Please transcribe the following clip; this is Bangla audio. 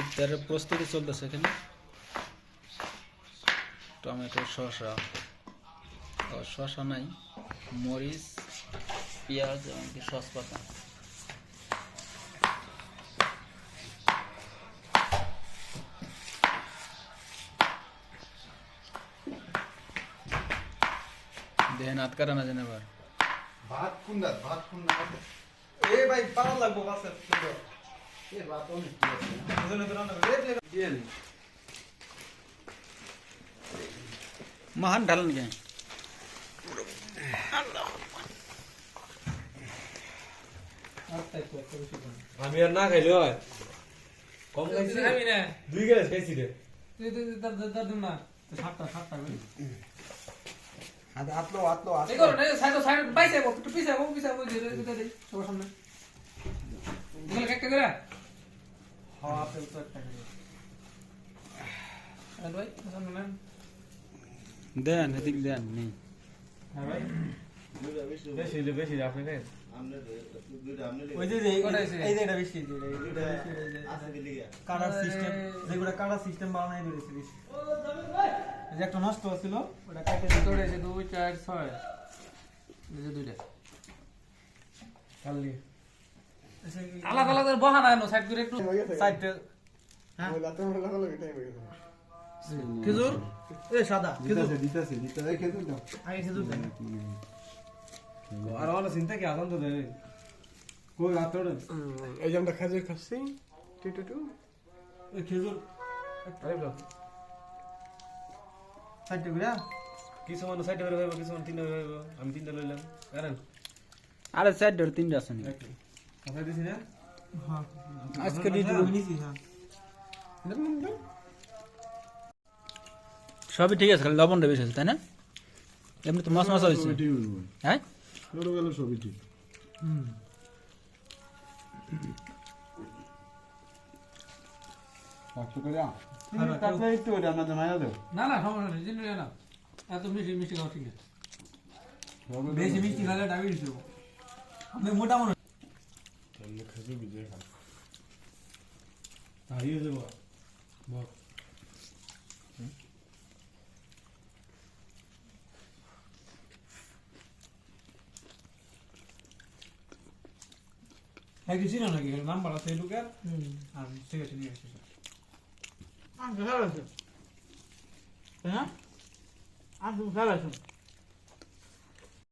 ইফতারের প্রস্তুতি চলতেছে এখানে। টমেটো, শসা। শসা নাই, মরিচ, পেঁয়াজ এমনকি সস পাতা দেখেন হাত কাটা না জানে ভাত কুন্ডা ভাত কুন্ডা এ ভাই, পাওয়া লাগবো বাসে মহান ঢালেন কে আমি আর না খাইলে হয়। কম খাইছি? আমি না। দুই গ্লাস খাইছি রে। তুই তুই তুই দাদু না। সাতটা সাতটা হাত আতলো আতলো এই করো না সাইড সাইড একটু পিছে পিছে দে সবার সামনে। এগুলো একটা করে। হ্যাঁ আপনি তো একটা ভাই নেন। দেন এদিক দেন নেই। হ্যাঁ ভাই। বেশি আপনি ওই যে এই যে এটা বেশি কাটার সিস্টেম যেগুলো কাটার সিস্টেম বানাই দিয়েছে বেশি। যে একটা নষ্ট ছিল ওটা কাটে দিতে দুই চার ছয়। দুইটা। খালি আলাদা আলাদা বহানা এনো সাইড করে একটু সাইডে খেজুর? এ সাদা খেজুর। দিতেছে দিতেছে। খেজুর দাও। আগে খেজুর দেন। আর অনেক চিন্তা কি আদান তো দেয়। কই রাতড় এই যে আমরা খাজুর খাচ্ছি। টু টু টু। ওই খেজুর। সাইডে করে কিছু মানুষ সাইডে করে কিছু মানুষ তিনটা ভাইব আমি তিনটা লইলাম। কারণ আরে সাইড ধরে তিনটা আছে নি কথা দিছি না হ্যাঁ। আজকে ডিউটি নিছি হ্যাঁ। সবই ঠিক আছে খালি লবণটা বেশি আছে তাই না? এমনি তো মাছ মাছ হয়েছে হ্যাঁ? সবই ঠিক। হ্যাঁ, না না সমস্যা নেই না এত মিষ্টি মিষ্টি খাওয়া ঠিক আছে। বেশি মিষ্টি খেলে ডায়াবেটিস হব আমি মোটা মনে খাজুর ভিজিয়ে খা হারিয়ে যাব হ্যাঁ কিছু না নাকি নাম্বার আছে ঢুকে আর ঠিক আছে নিয়ে আসছি আচ্ছা ভালো আছে তাই না আচ্ছা ভালো আছে